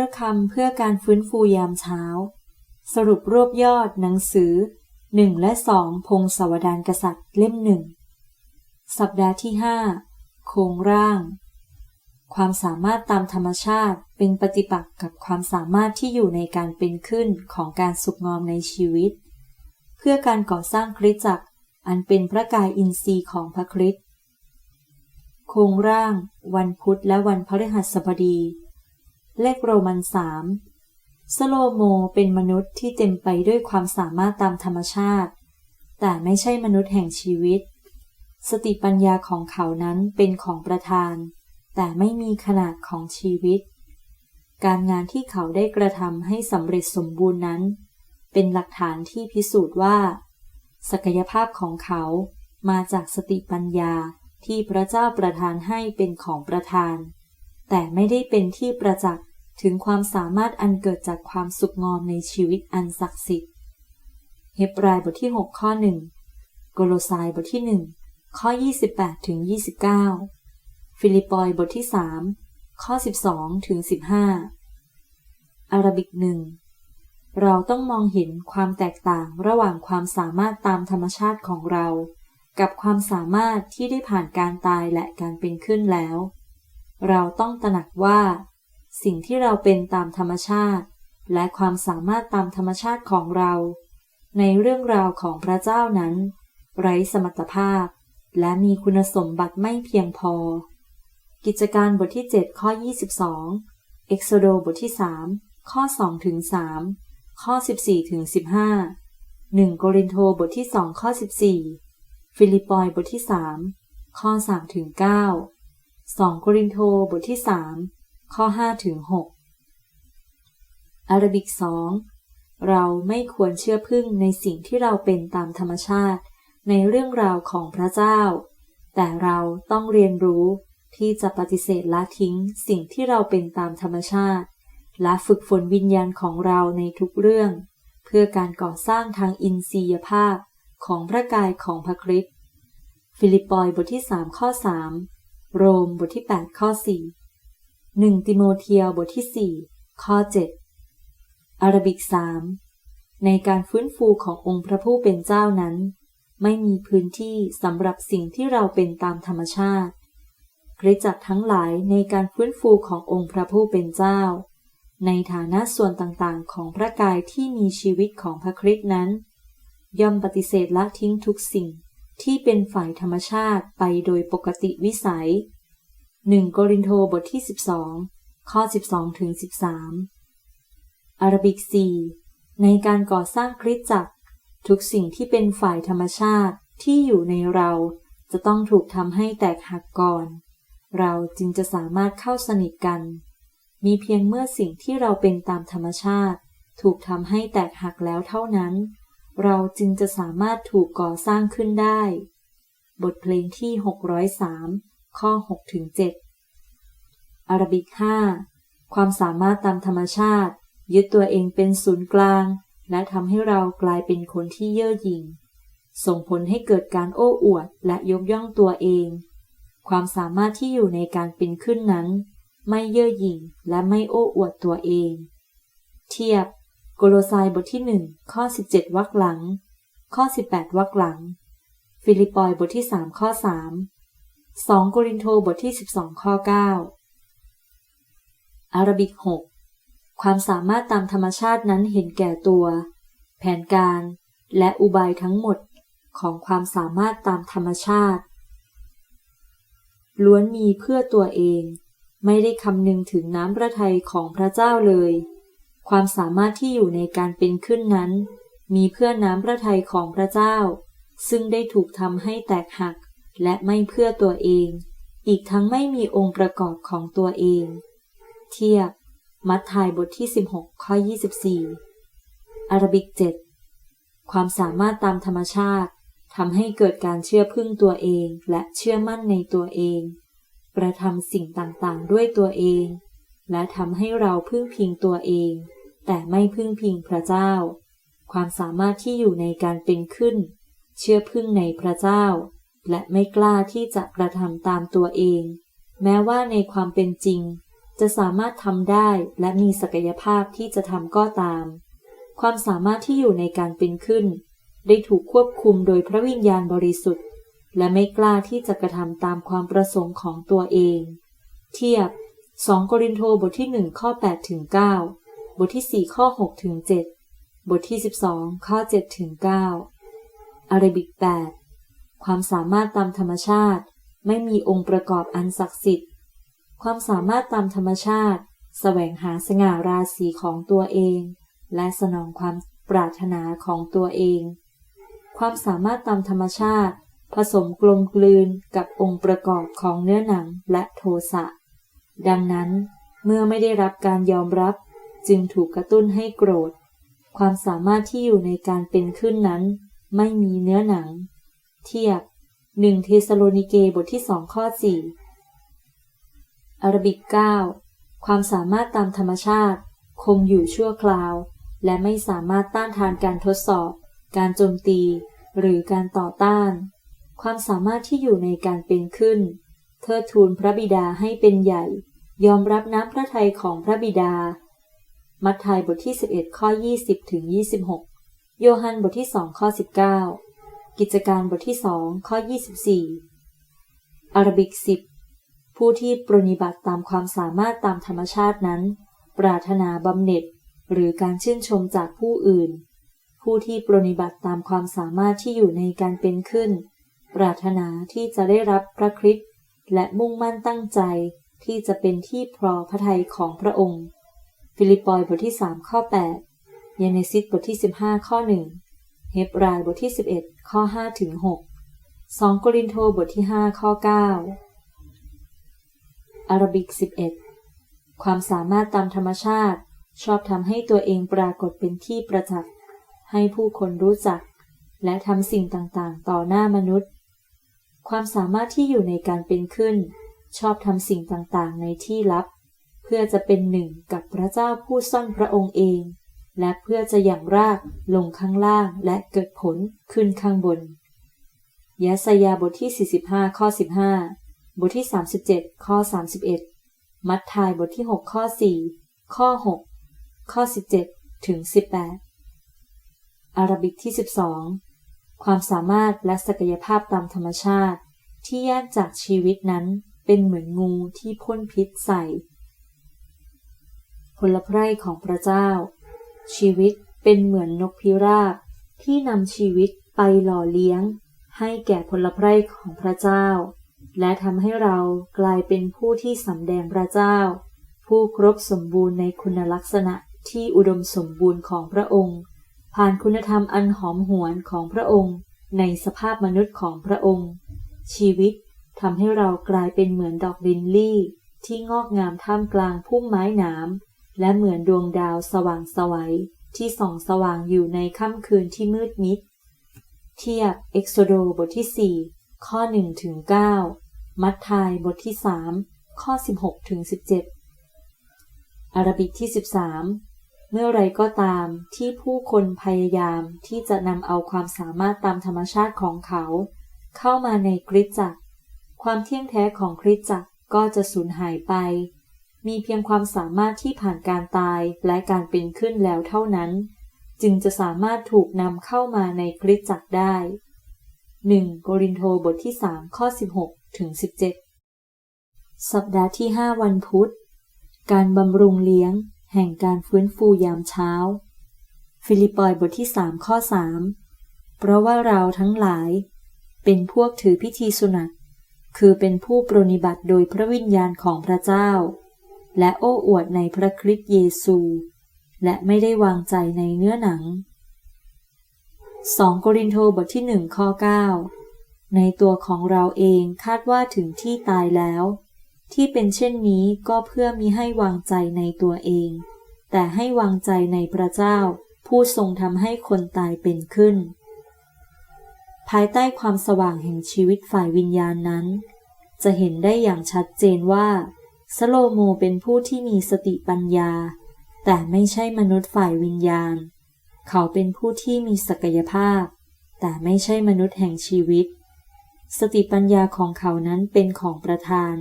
ระคำเพื่อการฟื้นฟูยามเช้า สรุปรวบยอดหนังสือ1และ2พงศาวดารกษัตริย์เล่มหนึ่ง สัปดาห์ที่5โครงร่าง ความสามารถตามธรรมชาติเป็นปฏิปักษ์กับความสามารถที่อยู่ในการเป็นขึ้นของการสุกงอมในชีวิต เพื่อการก่อสร้างคริสตจักรอันเป็นพระกายอินทรีย์ของพระคริสต์โครงร่าง วันพุธและวันพฤหัสบดี เลขโรมันสามสโลโมเป็นมนุษย์ที่เต็มไปด้วยความสามารถตามธรรมชาติ แต่ไม่ใช่มนุษย์แห่งชีวิต สติปัญญาของเขานั้นเป็นของประธาน แต่ไม่มีขนาดของชีวิต การงานที่เขาได้กระทำให้สำเร็จสมบูรณ์นั้น เป็นหลักฐานที่พิสูจน์ว่า ศักยภาพของเขามาจากสติปัญญาที่พระเจ้าประทานให้เป็นของประทาน แต่ไม่ได้เป็นที่ประจักษ์ถึงความสามารถอันเกิดจากความสุขงอมในชีวิตอันศักดิ์สิทธิ์เฮบรายบทที่ 6 ข้อ1โกโลสายบทที่ 1 ข้อ 28ถึง29 ฟิลิปปอยบทที่ 3 ข้อ 12ถึง15 อาราบิกหนึ่งเราต้องมองเห็นความแตกต่างระหว่างความสามารถตามธรรมชาติของเรา กับความสามารถที่ได้ผ่านการตายและการเป็นขึ้นแล้ว เราต้องตระหนักว่า สิ่งที่เราเป็นตามธรรมชาติ และความสามารถตามธรรมชาติของเรา ในเรื่องราวของพระเจ้านั้น ไร้สมรรถภาพ และมีคุณสมบัติไม่เพียงพอ กิจการบทที่ 7 ข้อ 22เอ็กโซโดบทที่ 3 ข้อ2ถึง3ข้อ 14ถึง15 1 โกรินโทบทที่ 2 ข้อ 14 ฟิลิปปอยบทที่ 3 ข้อ3ถึง9 2โกรินโทบทที่ 3 ข้อ5ถึง6อาราบิกสองเราไม่ควรเชื่อพึ่งในสิ่งที่เราเป็นตามธรรมชาติ ในเรื่องราวของพระเจ้า แต่เราต้องเรียนรู้ที่จะปฏิเสธละทิ้งสิ่งที่เราเป็นตามธรรมชาติ และฝึกฝนวิญญาณของเราในทุกเรื่อง เพื่อการก่อสร้างทางอินทรียภาพของพระกายของพระคริสต์ฟิลิปปอยบทที่ 3 ข้อ 3 โรมบทที่ 8 ข้อ 4 1 ติโมเทียบทที่ 4 ข้อ 7 อาราบิก 3 ในการฟื้นฟูขององค์พระผู้เป็นเจ้านั้น ไม่มีพื้นที่สำหรับสิ่งที่เราเป็นตามธรรมชาติคริจักทั้งหลายในการฟื้นฟูขององค์พระผู้เป็นเจ้า ในฐานะส่วนต่างๆ ของพระกายที่มีชีวิตของพระคริสต์นั้น ย่อมปฏิเสธละทิ้งทุกสิ่ง ที่เป็นฝ่ายธรรมชาติไปโดยปกติวิสัย 1 โกรินโทบทที่ 12 ข้อ 12ถึง13 อาราบิก 4 ในการก่อสร้างคริสตจักร ทุกสิ่งที่เป็นฝ่ายธรรมชาติที่อยู่ในเราจะต้องถูกทำให้แตกหักก่อน เราจึงจะสามารถเข้าสนิทกัน มีเพียงเมื่อสิ่งที่เราเป็นตามธรรมชาติ ถูกทำให้แตกหักแล้วเท่านั้น เราจึงจะสามารถถูกก่อสร้างขึ้นได้ บทเพลงที่ 603 ข้อ 6 ถึง 7 อาราบิก 5 ความสามารถตามธรรมชาติ ยึดตัวเองเป็นศูนย์กลาง และทำให้เรากลายเป็นคนที่เย่อหยิ่ง ส่งผลให้เกิดการโอ้อวดและยกย่องตัวเอง ความสามารถที่อยู่ในการเป็นขึ้นนั้น ไม่เย่อหยิ่งและไม่โอ้อวดตัวเอง เทียบ โกโลไซบทที่ 1 ข้อ 17วรรคหลัง ข้อ 18วรรคหลัง ฟิลิปปอยบทที่ 3 ข้อ 3 2 โกรินโทบทที่ 12 ข้อ 9 อารบิก 6 ความสามารถตามธรรมชาตินั้นเห็นแก่ตัว แผนการและอุบายทั้งหมดของความสามารถตามธรรมชาติ ล้วนมีเพื่อตัวเอง ไม่ได้คำนึงถึงน้ำพระทัยของพระเจ้าเลย ความสามารถที่อยู่ในการเป็นขึ้นนั้น มีเพื่อน้ำพระทัยของพระเจ้า ซึ่งได้ถูกทำให้แตกหัก และไม่เพื่อตัวเอง อีกทั้งไม่มีองค์ประกอบของตัวเอง เทียบ มัทธิยบทที่ 16 ข้อ 24 อารบิก 7 ความสามารถตามธรรมชาติทำให้เกิดการเชื่อพึ่งตัวเองและเชื่อมั่นในตัวเอง กระทำสิ่งต่างๆ ด้วยตัวเอง และทำให้เราพึ่งพิงตัวเอง แต่ไม่พึ่งพิงพระเจ้า ความสามารถที่อยู่ในการเป็นขึ้น เชื่อพึ่งในพระเจ้า และไม่กล้าที่จะกระทำตามตัวเอง แม้ว่าในความเป็นจริง จะสามารถทำได้และมีศักยภาพที่จะทำก็ตาม ความสามารถที่อยู่ในการเป็นขึ้น ได้ถูกควบคุมโดยพระวิญญาณบริสุทธิ์ และไม่กล้าที่จะกระทำตามความประสงค์ของตัวเอง เทียบ 2โครินโทบทที่ 1 ข้อ8ถึง9 บทที่ 4 ข้อ6ถึง7บทที่ 12 ข้อ7ถึง9อาราบิก 8 ความสามารถตามธรรมชาติ ไม่มีองค์ประกอบอันศักดิ์สิทธิ์ ความสามารถตามธรรมชาติแสวงหาสง่าราศีของตัวเอง และสนองความปรารถนาของตัวเอง ความสามารถตามธรรมชาติ ผสมกลมกลืนกับองค์ประกอบของเนื้อหนังและโทสะดังนั้นเมื่อไม่ได้รับการยอมรับ จึงถูกกระตุ้นให้โกรธ ความสามารถที่อยู่ในการเป็นขึ้นนั้น ไม่มีเนื้อหนัง เทียบหนึ่งเทสโลนิเกบทที่สองข้อสี่อารบิกเก้าความสามารถตามธรรมชาติ คงอยู่ชั่วคราว และไม่สามารถต้านทานการทดสอบ การโจมตี หรือการต่อต้าน ความสามารถที่อยู่ในการเป็นขึ้น เทิดทูนพระบิดาให้เป็นใหญ่ ยอมรับน้ำพระทัยของพระบิดา มัทธิวบทที่ 11 ข้อ 20 ถึง 26 โยฮันบทที่ 2 ข้อ 19 กิจการบทที่สองข้อ 24 อาราบิกสิบผู้ที่ปรนิบัติตามความสามารถตามธรรมชาตินั้น ปรารถนาบำเหน็จ หรือการชื่นชมจากผู้อื่น ผู้ที่ปรนิบัติตามความสามารถที่อยู่ในการเป็นขึ้น ปรารถนาที่จะได้รับพระคริสต์และมุ่งมั่นตั้งใจที่จะเป็นที่พอพระทัยของพระองค์ ฟิลิปปอยบทที่ 3 ข้อ 8 เยเนซิสบทที่ 15 ข้อ 1 เฮบรายบทที่ 11 ข้อ5ถึง6 2 โกรินโทบทที่ 5 ข้อ 9 อาราบิก 11 ความสามารถตามธรรมชาติ ชอบทำให้ตัวเองปรากฏเป็นที่ประจักษ์ให้ผู้คนรู้จัก และทำสิ่งต่างๆ ต่อหน้ามนุษย์ ความสามารถที่อยู่ในการเป็นขึ้น ชอบทำสิ่งต่างๆ ในที่ลับ พื่อจะเป็นหนึ่งกับพระเจ้าผู้ซ่อนพระองค์เอง และเพื่อจะอย่างรากลงข้างล่างและเกิดผลขึ้นข้างบน ยะสยาบทที่ 45 ข้อ 15 บทที่ 37 ข้อ 31 มัทธายบทที่ 6 ข้อ 4 ข้อ 6 ข้อ 17 ถึง 18 อาราบิกที่ 12 ความสามารถและศักยภาพตามธรรมชาติ ที่แยกจากชีวิตนั้นเป็นเหมือนงูที่พ่นพิษใส่ ผลไพร่ของพระเจ้า ชีวิตเป็นเหมือนนกพิราบที่นำชีวิตไปหล่อเลี้ยง ให้แก่ผลไพรของพระเจ้า และทำให้เรากลายเป็นผู้ที่สำแดงพระเจ้า ผู้ครบสมบูรณ์ในคุณลักษณะที่อุดมสมบูรณ์ของพระองค์ ผ่านคุณธรรมอันหอมหวนของพระองค์ ในสภาพมนุษย์ของพระองค์ ชีวิตทำให้เรากลายเป็นเหมือนดอกลินลี่ ที่งอกงามท่ามกลางพุ่มไม้หนาม และเหมือนดวงดาวสว่างสวัยที่ส่องสว่างอยู่ในค่ำคืนที่มืดมิด เทียบเอ็กโซโดบทที่ 4 ข้อ1ถึง9มัทธายบทที่ 3 ข้อ 16ถึง17 อาราบิกที่ 13 เมื่อไรก็ตามที่ผู้คนพยายามที่จะนำเอาความสามารถตามธรรมชาติของเขา เข้ามาในคริสตจักร ความเที่ยงแท้ของคริสตจักรก็จะสูญหายไป มีเพียงความสามารถที่ผ่านการตายและการเป็นขึ้นแล้วเท่านั้น จึงจะสามารถถูกนำเข้ามาในคริสตจักรได้ 1. โกรินโทบทที่ 3 ข้อ 16 ถึง 17 สัปดาห์ที่ 5 วันพุธ การบำรุงเลี้ยง แห่งการฟื้นฟูยามเช้า ฟิลิปปอยบทที่ 3 ข้อ 3 เพราะว่าเราทั้งหลาย เป็นพวกถือพิธีสุนัตคือเป็นผู้ปรนิบัติโดยพระวิญญาณของพระเจ้า และโอ้อวดในพระคริสต์เยซู และไม่ได้วางใจในเนื้อหนัง 2 โกรินโทบทที่หนึ่งข้อ 9 ในตัวของเราเองคาดว่าถึงที่ตายแล้ว ที่เป็นเช่นนี้ก็เพื่อมีให้วางใจในตัวเอง แต่ให้วางใจในพระเจ้า ผู้ทรงทำให้คนตายเป็นขึ้น ภายใต้ความสว่างแห่งชีวิตฝ่ายวิญญาณนั้น จะเห็นได้อย่างชัดเจนว่า สโลโมเป็นผู้ที่มีสติปัญญา แต่ไม่ใช่มนุษย์ฝ่ายวิญญาณ เขาเป็นผู้ที่มีศักยภาพ แต่ไม่ใช่มนุษย์แห่งชีวิต สติปัญญาของเขานั้นเป็นของประธาน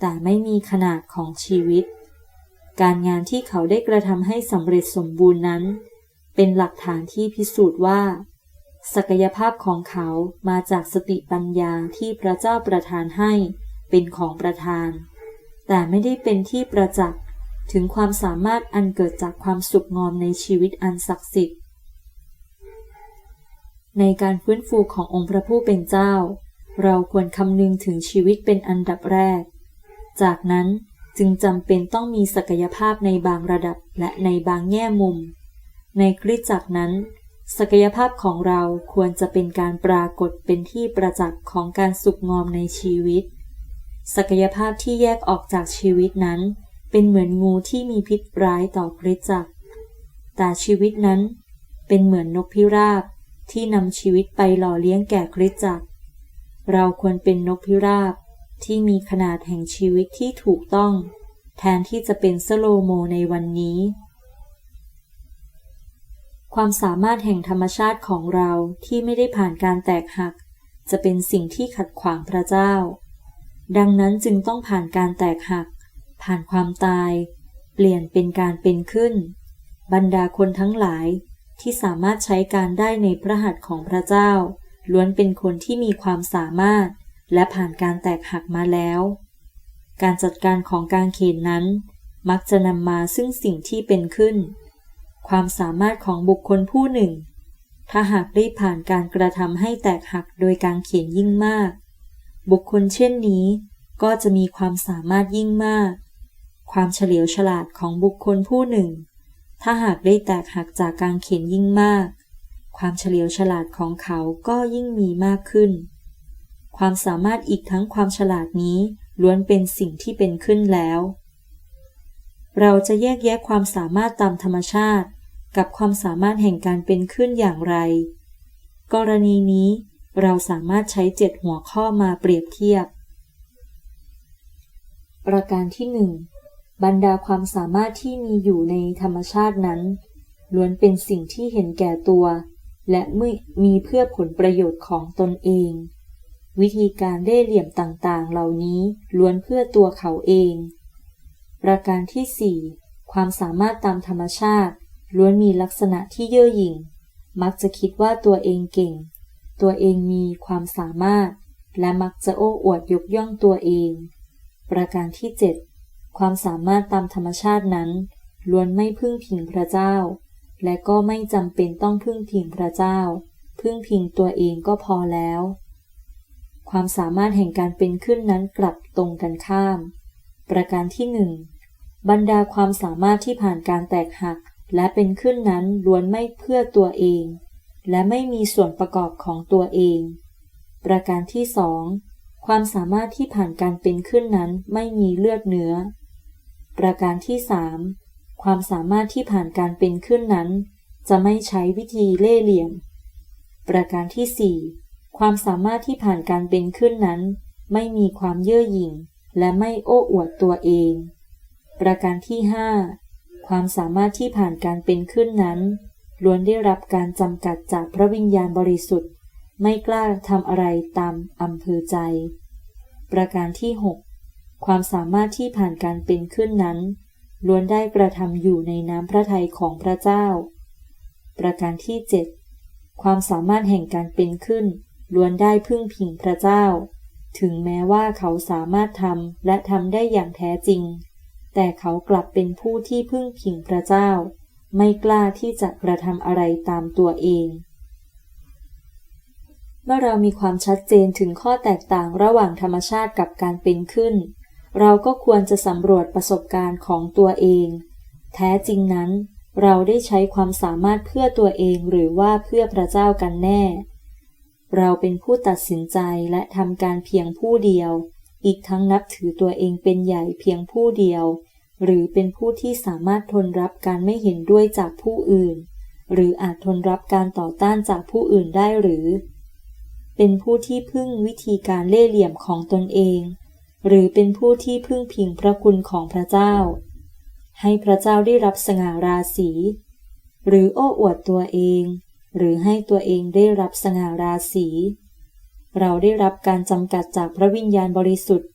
แต่ไม่มีขนาดของชีวิต การงานที่เขาได้กระทำให้สำเร็จสมบูรณ์นั้น เป็นหลักฐานที่พิสูจน์ว่า ศักยภาพของเขามาจากสติปัญญาที่พระเจ้าประทานให้ เป็นของประทาน แต่ไม่ได้เป็นที่ประจักษ์ถึงความสามารถอันเกิดจากความสุขงอมในชีวิตอันศักดิ์สิทธิ์ ในการฟื้นฟูขององค์พระผู้เป็นเจ้า เราควรคำนึงถึงชีวิตเป็นอันดับแรก จากนั้นจึงจำเป็นต้องมีศักยภาพในบางระดับและในบางแง่มุม ในคริสตจักรนั้น ศักยภาพของเราควรจะเป็นการปรากฏเป็นที่ประจักษ์ของการสุขงอมในชีวิต ศักยภาพที่แยกออกจากชีวิตนั้น เป็นเหมือนงูที่มีพิษร้ายต่อคริสตจักรแต่ชีวิตนั้น เป็นเหมือนนกพิราบที่นำชีวิตไปหล่อเลี้ยงแก่คริสตจักร เราควรเป็นนกพิราบที่มีขนาดแห่งชีวิตที่ถูกต้อง แทนที่จะเป็นสโลโมในวันนี้ ความสามารถแห่งธรรมชาติของเราที่ไม่ได้ผ่านการแตกหัก จะเป็นสิ่งที่ขัดขวางพระเจ้า ดังนั้นจึงต้องผ่านการแตกหัก ผ่านความตาย เปลี่ยนเป็นการเป็นขึ้น บรรดาคนทั้งหลายที่สามารถใช้การได้ในพระหัตถ์ของพระเจ้า ล้วนเป็นคนที่มีความสามารถ และผ่านการแตกหักมาแล้ว การจัดการของการเขนนั้น มักจะนำมาซึ่งสิ่งที่เป็นขึ้น ความสามารถของบุคคลผู้หนึ่ง ถ้าหากได้ผ่านการกระทำให้แตกหักโดยการเขียนยิ่งมาก บุคคลเช่นนี้ ก็จะมีความสามารถยิ่งมาก ความเฉลียวฉลาดของบุคคลผู้หนึ่ง ถ้าหากได้แตกหักจากการเขียนยิ่งมาก ความเฉลียวฉลาดของเขาก็ยิ่งมีมากขึ้น ความสามารถอีกทั้งความฉลาดนี้ล้วนเป็นสิ่งที่เป็นขึ้นแล้ว เราจะแยกแยะความสามารถตามธรรมชาติ กับความสามารถแห่งการเป็นขึ้นอย่างไร กรณีนี้ เราสามารถใช้เจ็ดหัวข้อมาเปรียบเทียบ ประการที่หนึ่งบรรดาความสามารถที่มีอยู่ในธรรมชาตินั้น ล้วนเป็นสิ่งที่เห็นแก่ตัว และม,มีเพื่อผลประโยชน์ของตนเอง วิธีการเล่เหลี่ยมต่างๆ เหล่านี้ล้วนเพื่อตัวเขาเอง ประการที่4ความสามารถตามธรรมชาติ ล้วนมีลักษณะที่เย่อหยิ่ง มักจะคิดว่าตัวเองเก่ง ตัวเองมีความสามารถ และมักจะโอ้อวดยกย่องตัวเอง ประการที่ 7 ความสามารถตามธรรมชาตินั้น ล้วนไม่พึ่งพิงพระเจ้า และก็ไม่จำเป็นต้องพึ่งพิงพระเจ้า พึ่งพิงตัวเองก็พอแล้ว ความสามารถแห่งการเป็นขึ้นนั้นกลับตรงกันข้าม ประการที่หนึ่งบรรดาความสามารถที่ผ่านการแตกหัก และเป็นขึ้นนั้นล้วนไม่เพื่อตัวเอง และไม่มีส่วนประกอบของตัวเอง ประการที่สองความสามารถที่ผ่านการเป็นขึ้นนั้นไม่มีเลือดเนื้อ ประการที่สามความสามารถที่ผ่านการเป็นขึ้นนั้น จะไม่ใช้วิธีเล่เหลี่ยม ประการที่สี่ความสามารถที่ผ่านการเป็นขึ้นนั้น ไม่มีความเย่อหยิ่ง และไม่โอ้อวดตัวเอง ประการที่ห้าความสามารถที่ผ่านการเป็นขึ้นนั้น ล้วนได้รับการจำกัดจากพระวิญญาณบริสุทธิ์ ไม่กล้าทำอะไรตามอำเภอใจ ประการที่หกความสามารถที่ผ่านการเป็นขึ้นนั้น ล้วนได้กระทำอยู่ในน้ำพระทัยของพระเจ้า ประการที่เจ็ดความสามารถแห่งการเป็นขึ้น ล้วนได้พึ่งพิงพระเจ้า ถึงแม้ว่าเขาสามารถทำและทำได้อย่างแท้จริง แต่เขากลับเป็นผู้ที่พึ่งพิงพระเจ้า ไม่กล้าที่จะกระทำอะไรตามตัวเอง เมื่อเรามีความชัดเจนถึงข้อแตกต่างระหว่างธรรมชาติกับการเป็นขึ้น เราก็ควรจะสำรวจประสบการณ์ของตัวเอง แท้จริงนั้น เราได้ใช้ความสามารถเพื่อตัวเองหรือว่าเพื่อพระเจ้ากันแน่ เราเป็นผู้ตัดสินใจและทำการเพียงผู้เดียว อีกทั้งนับถือตัวเองเป็นใหญ่เพียงผู้เดียว หรือเป็นผู้ที่สามารถทนรับการไม่เห็นด้วยจากผู้อื่น หรืออาจทนรับการต่อต้านจากผู้อื่นได้หรือ เป็นผู้ที่พึ่งวิธีการเล่เหลี่ยมของตนเอง หรือเป็นผู้ที่พึ่งพิงพระคุณของพระเจ้า ให้พระเจ้าได้รับสง่าราศีหรือโอ้อวดตัวเอง หรือให้ตัวเองได้รับสง่าราศีเราได้รับการจำกัดจากพระวิญญาณบริสุทธิ์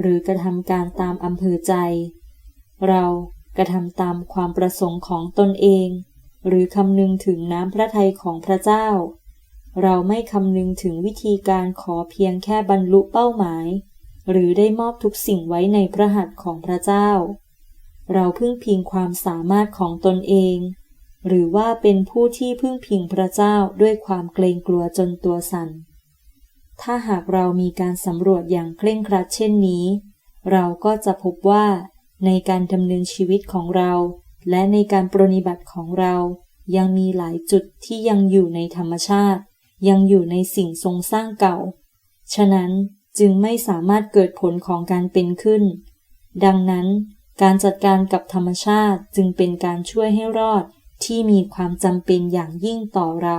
หรือกระทำการตามอำเภอใจ เรากระทำตามความประสงค์ของตนเอง หรือคำนึงถึงน้ำพระทัยของพระเจ้า เราไม่คำนึงถึงวิธีการขอเพียงแค่บรรลุเป้าหมาย หรือได้มอบทุกสิ่งไว้ในพระหัตถ์ของพระเจ้า เราพึ่งพิงความสามารถของตนเอง หรือว่าเป็นผู้ที่พึ่งพิงพระเจ้าด้วยความเกรงกลัวจนตัวสัน่นถ้าหากเรามีการสำรวจอย่างเคร่งครัดเช่นนี้ เราก็จะพบว่า ในการดำเนินชีวิตของเรา และในการปรนิบัติของเรา ยังมีหลายจุดที่ยังอยู่ในธรรมชาติ ยังอยู่ในสิ่งทรงสร้างเก่า ฉะนั้นจึงไม่สามารถเกิดผลของการเป็นขึ้น ดังนั้น การจัดการกับธรรมชาติจึงเป็นการช่วยให้รอดที่มีความจำเป็นอย่างยิ่งต่อเรา